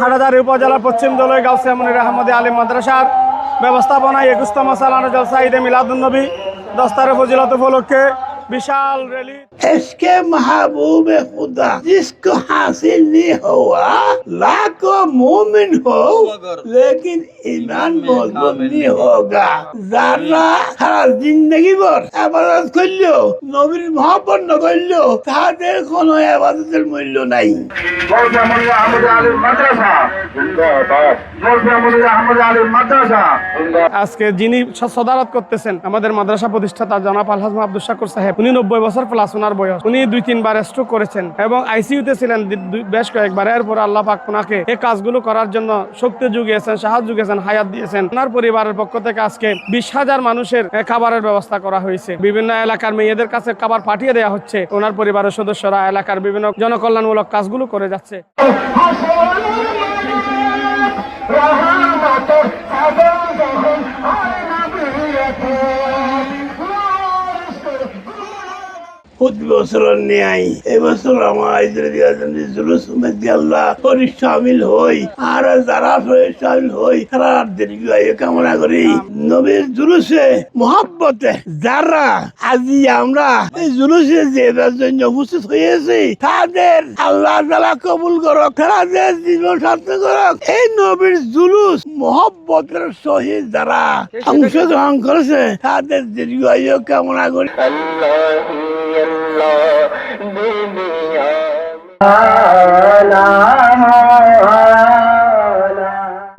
হাটাজারি উপজেলার পশ্চিম দলের গাউসে মনির আহমদে আলী মাদ্রাসার ব্যবস্থাপনায় একুশতম সালানো জলসা ঈদে মিলাদুন্নবী দস্তারে ফজিলত উপলক্ষে বিশাল র্যালি इसके महबूब खुदा जिसको हासिल नहीं हुआ लाखों मोमिन हो लेकिन ईमान मजबूत नहीं होगा যারা সারা জিন্দগি ভর আবাদত করলো নবীর মহাপন করলো তাদের কোনো আবাদতের মূল্য নাই গৌসে মনির আহমদ আলীর মাদ্রাসা জিন্দাবাদ গৌসে মনির আহমদ আলীর মাদ্রাসা জিন্দাবাদ আজকে যিনি সদারত করতেছেন আমাদের মাদ্রাসা প্রতিষ্ঠাতা জনাব আলহাজ আব্দুল শাকুর সাহেব উনি নব্বই বছর প্লাস ওনার বয়স। উনি দুই, তিনবার স্ট্রোক করেছেন এবং আইসিইউতে ছিলেন বেশ কয়েকবার। এরপর আল্লাহ পাক ওনাকে এই কাজগুলো করার জন্য শক্তি যুগিয়েছেন, সাহায্য যুগিয়েছেন, হায়াত দিয়েছেন। ওনার পরিবারের পক্ষ থেকে আজকে বিশ হাজার মানুষের খাবারের ব্যবস্থা করা হয়েছে। বিভিন্ন এলাকার মেয়েদের কাছে খাবার পাঠিয়ে দেওয়া হচ্ছে। ওনার পরিবারের সদস্যরা এলাকার বিভিন্ন জনকল্যাণমূলক কাজগুলো করে যাচ্ছে। প্রতি বছর ন্যায় আল্লাহ, করি সামিল হই। আর মহাব্বতে যারা, আজি আমরা এই জুলুসে তাদের আল্লাহ তালা কবুল করক, তাদের জীবন সার্থক করক। এই নবীর জুলুস, মহব্বতের সহিত যারা অংশগ্রহণ করেছে, তাদের দীর্ঘায়ু কামনা করি। আল্লাহ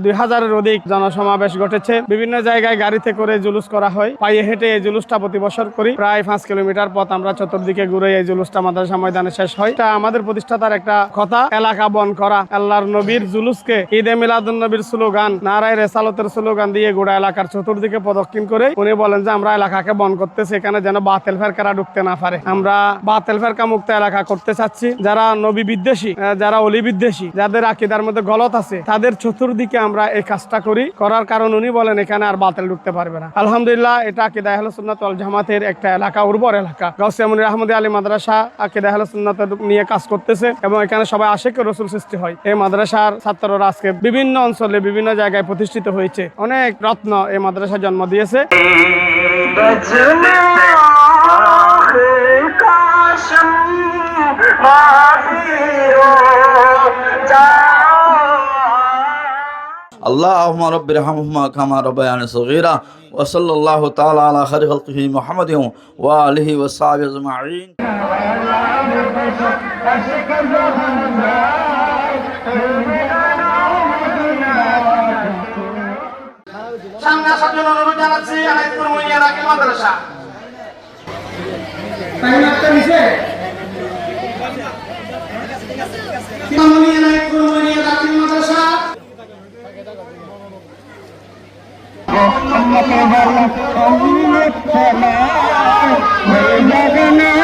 দুই হাজারের অধিক জনসমাবেশ ঘটেছে। বিভিন্ন জায়গায় গাড়িতে করে জুলুস করা হয়। পায়ে হেঁটে এই জুলুসটা প্রতি বছর করি। প্রায় পাঁচ কিলোমিটার পথ আমরা চতুর্দিকে ঘুরে এই জুলুসটা মাদ্রাসা ময়দানে শেষ হয়। এটা আমাদের প্রতিষ্ঠাতার একটা কথা, এলাকা বন করা। আল্লাহর নবীর জুলুসকে ঈদে মিলাদুন নবীর স্লোগান, নারায় রেসালতের স্লোগান দিয়ে গোড়া এলাকার চতুর্দিকে প্রদক্ষিণ করে উনি বলেন যে, আমরা এলাকাকে বন করতেছি, এখানে যেন বাতেল ফেরকারা ঢুকতে না পারে। আমরা বাতেল ফেরকা মুক্ত এলাকা করতে চাচ্ছি। যারা নবী বিদ্বেষী যারা অলি বিদ্বেষী, যাদের আকিদার মধ্যে গলত আছে, তাদের চতুর্দিকে আমরা এই কাজটা করি। করার কারণ উনি বলেন, এখানে আর বাতিল ঢুকতে পারবে না। আলহামদুলিল্লাহ, এটা সুন্নাত ওয়াল জামাতের একটা এলাকা, উর্বর এলাকা। গাউসিয়া মুনির আহমদ আলী মাদ্রাসা আকিদা আহলে সুন্নাত নিয়ে কাজ করতেছে এবং এখানে সবাই আশেক রসুল সৃষ্টি হয়। এই মাদ্রাসার ছাত্ররা আজকে বিভিন্ন অঞ্চলে, বিভিন্ন জায়গায় প্রতিষ্ঠিত হয়েছে। অনেক রত্ন এই মাদ্রাসা জন্ম দিয়েছে। اللهم رب ارحمهما كما ربياني صغيرا وصلى الله تعالى على خير خلقه محمد وآله وصحبه أجمعين সামনে আসার জন্য অনুরোধ জানাচ্ছি আনাইপুর মুনিয়া রাকি মাদ্রাসা টাইম একটা নিছে মুনিয়া আনাইপুর মুনিয়া রাকি মাদ্রাসা হয়ে যাবে না